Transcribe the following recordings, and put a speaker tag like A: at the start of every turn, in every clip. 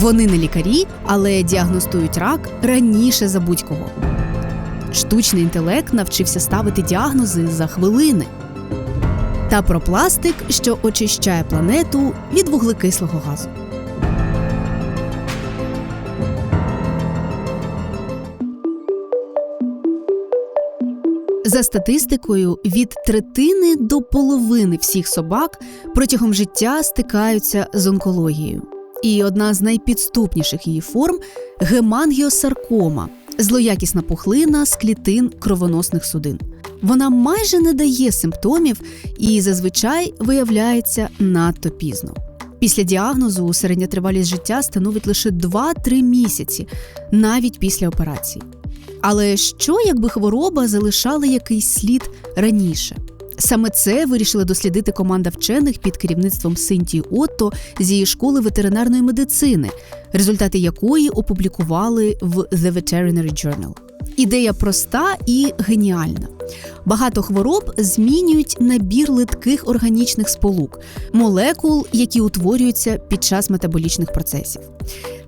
A: Вони не лікарі, але діагностують рак раніше за будь-кого. Штучний інтелект навчився ставити діагнози за хвилини. Та про пластик, що очищає планету від вуглекислого газу. За статистикою, від третини до половини всіх собак протягом життя стикаються з онкологією. І одна з найпідступніших її форм гемангіосаркома злоякісна пухлина з клітин кровоносних судин. Вона майже не дає симптомів і зазвичай виявляється надто пізно. Після діагнозу середня тривалість життя становить лише 2-3 місяці, навіть після операції. Але що, якби хвороба залишала якийсь слід раніше? Саме це вирішила дослідити команда вчених під керівництвом Синтії Отто з її школи ветеринарної медицини, результати якої опублікували в The Veterinary Journal. Ідея проста і геніальна. Багато хвороб змінюють набір литких органічних сполук, молекул, які утворюються під час метаболічних процесів.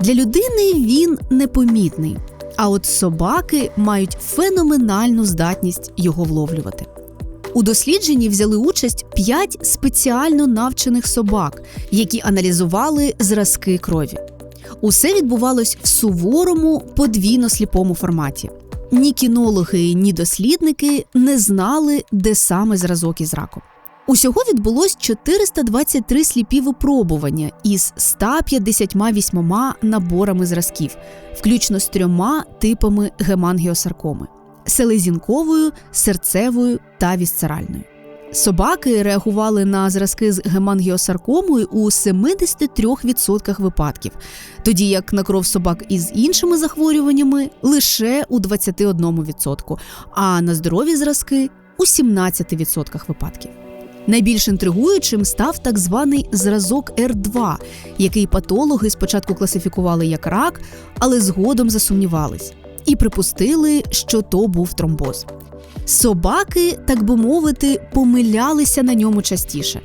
A: Для людини він непомітний, а от собаки мають феноменальну здатність його вловлювати. У дослідженні взяли участь п'ять спеціально навчених собак, які аналізували зразки крові. Усе відбувалось в суворому подвійно сліпому форматі. Ні кінологи, ні дослідники не знали, де саме зразок із раком. Усього відбулось 423 сліпі випробування із 158 наборами зразків, включно з трьома типами гемангіосаркоми селезінковою, серцевою та вісцеральною. Собаки реагували на зразки з гемангіосаркомою у 73% випадків, тоді як на кров собак із іншими захворюваннями лише у 21%, а на здорові зразки у 17% випадків. Найбільш інтригуючим став так званий зразок Р2, який патологи спочатку класифікували як рак, але згодом засумнівались і припустили, що то був тромбоз. Собаки, так би мовити, помилялися на ньому частіше.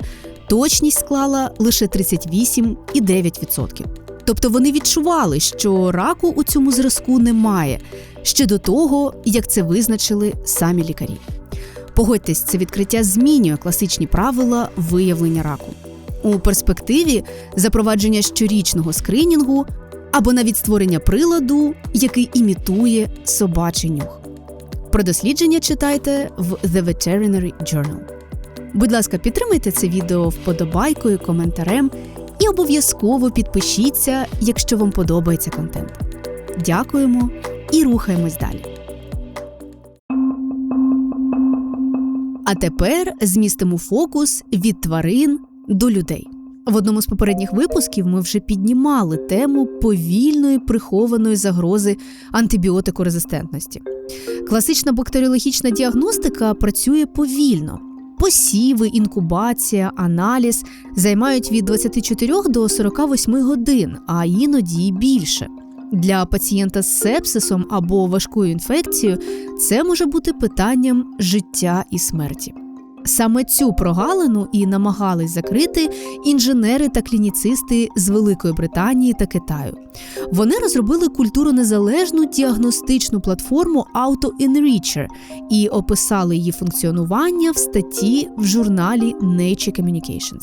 A: Точність склала лише 38,9%. Тобто вони відчували, що раку у цьому зразку немає ще до того, як це визначили самі лікарі. Погодьтесь, це відкриття змінює класичні правила виявлення раку. У перспективі запровадження щорічного скринінгу або навіть створення приладу, який імітує собачий нюх. Про дослідження читайте в The Veterinary Journal. Будь ласка, підтримайте це відео вподобайкою, коментарем і обов'язково підпишіться, якщо вам подобається контент. Дякуємо і рухаємось далі. А тепер змістимо фокус від тварин до людей. В одному з попередніх випусків ми вже піднімали тему повільної прихованої загрози антибіотикорезистентності. Класична бактеріологічна діагностика працює повільно. Посіви, інкубація, аналіз займають від 24 до 48 годин, а іноді і більше. Для пацієнта з сепсисом або важкою інфекцією це може бути питанням життя і смерті. Саме цю прогалину і намагались закрити інженери та клініцисти з Великої Британії та Китаю. Вони розробили культурно-незалежну діагностичну платформу AutoEnricher і описали її функціонування в статті в журналі Nature Communications.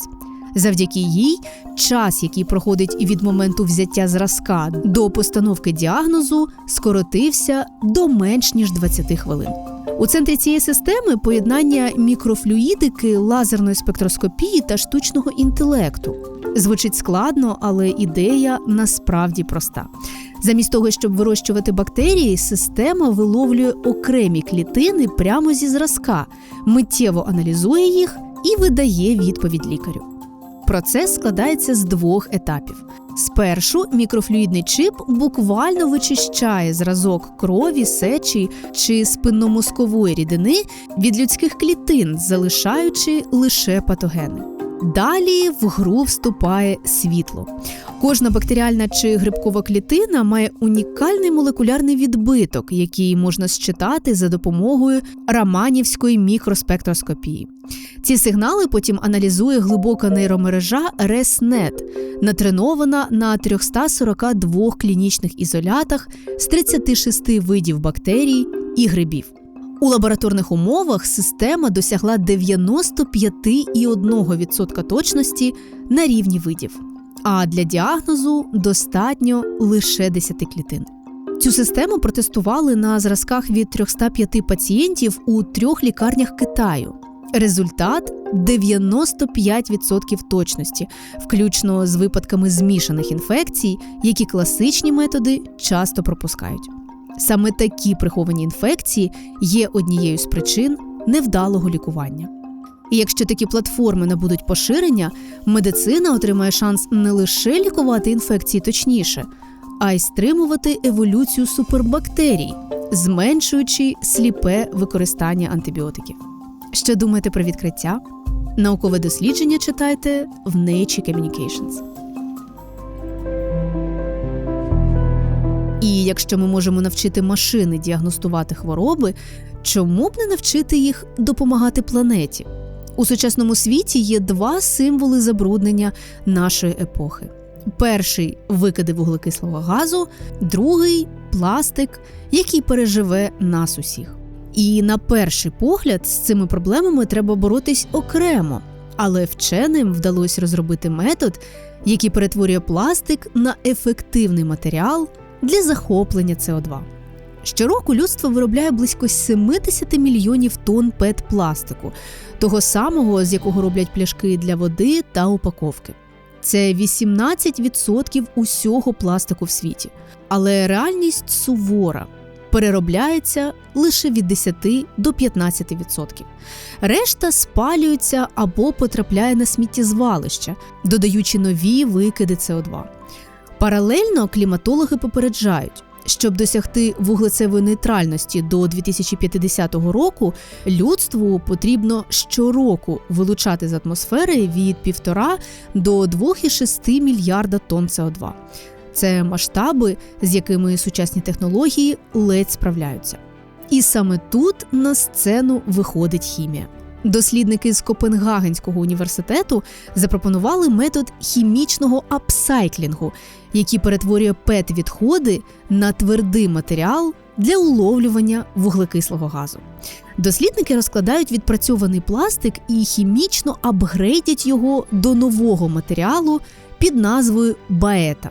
A: Завдяки їй час, який проходить від моменту взяття зразка до постановки діагнозу, скоротився до менш ніж 20 хвилин. У центрі цієї системи поєднання мікрофлюїдики, лазерної спектроскопії та штучного інтелекту. Звучить складно, але ідея насправді проста. Замість того, щоб вирощувати бактерії, система виловлює окремі клітини прямо зі зразка, миттєво аналізує їх і видає відповідь лікарю. Процес складається з двох етапів. Спершу мікрофлюїдний чип буквально вичищає зразок крові, сечі чи спинномозкової рідини від людських клітин, залишаючи лише патогени. Далі в гру вступає світло. Кожна бактеріальна чи грибкова клітина має унікальний молекулярний відбиток, який можна считати за допомогою раманівської мікроспектроскопії. Ці сигнали потім аналізує глибока нейромережа ResNet, натренована на 342 клінічних ізолятах з 36 видів бактерій і грибів. У лабораторних умовах система досягла 95,1% точності на рівні видів, а для діагнозу достатньо лише 10 клітин. Цю систему протестували на зразках від 305 пацієнтів у трьох лікарнях Китаю. Результат 95% точності, включно з випадками змішаних інфекцій, які класичні методи часто пропускають. Саме такі приховані інфекції є однією з причин невдалого лікування. І якщо такі платформи набудуть поширення, медицина отримає шанс не лише лікувати інфекції точніше, а й стримувати еволюцію супербактерій, зменшуючи сліпе використання антибіотиків. Що думаєте про відкриття? Наукове дослідження читайте в Nature Communications. І якщо ми можемо навчити машини діагностувати хвороби, чому б не навчити їх допомагати планеті? У сучасному світі є два символи забруднення нашої епохи: перший викиди вуглекислого газу, другий пластик, який переживе нас усіх. І на перший погляд з цими проблемами треба боротись окремо, але вченим вдалося розробити метод, який перетворює пластик на ефективний матеріал для захоплення СО2. Щороку людство виробляє близько 70 мільйонів тонн пет-пластику, того самого, з якого роблять пляшки для води та упаковки. Це 18% усього пластику в світі. Але реальність сувора переробляється лише від 10 до 15%. Решта спалюється або потрапляє на сміттєзвалища, додаючи нові викиди СО2. Паралельно кліматологи попереджають, щоб досягти вуглецевої нейтральності до 2050 року, людству потрібно щороку вилучати з атмосфери від 1,5 до 2,6 мільярда тонн СО2. Це масштаби, з якими сучасні технології ледь справляються. І саме тут на сцену виходить хімія. Дослідники з Копенгагенського університету запропонували метод хімічного апсайклінгу, який перетворює пет-відходи на твердий матеріал для уловлювання вуглекислого газу. Дослідники розкладають відпрацьований пластик і хімічно апгрейдять його до нового матеріалу під назвою баета.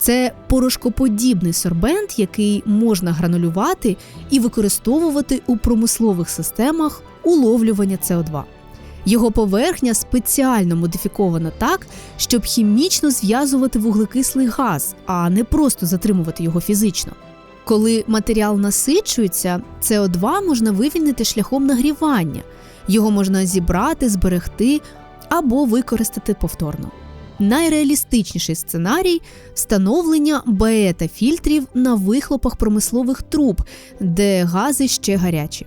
A: Це порошкоподібний сорбент, який можна гранулювати і використовувати у промислових системах уловлювання СО2. Його поверхня спеціально модифікована так, щоб хімічно зв'язувати вуглекислий газ, а не просто затримувати його фізично. Коли матеріал насичується, СО2 можна вивільнити шляхом нагрівання, його можна зібрати, зберегти або використати повторно. Найреалістичніший сценарій встановлення бета-фільтрів на вихлопах промислових труб, де гази ще гарячі.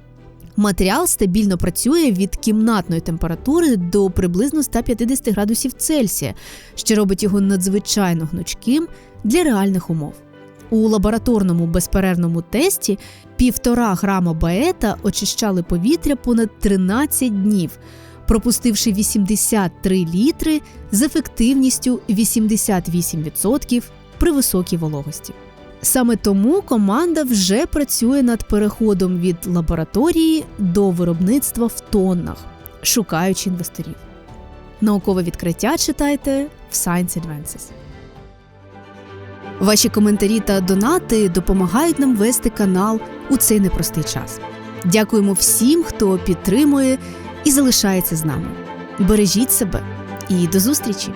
A: Матеріал стабільно працює від кімнатної температури до приблизно 150 градусів Цельсія, що робить його надзвичайно гнучким для реальних умов. У лабораторному безперервному тесті півтора грама баета очищали повітря понад 13 днів, пропустивши 83 літри з ефективністю 88% при високій вологості. Саме тому команда вже працює над переходом від лабораторії до виробництва в тоннах, шукаючи інвесторів. Наукове відкриття читайте в Science Advances. Ваші коментарі та донати допомагають нам вести канал у цей непростий час. Дякуємо всім, хто підтримує і залишається з нами. Бережіть себе і до зустрічі!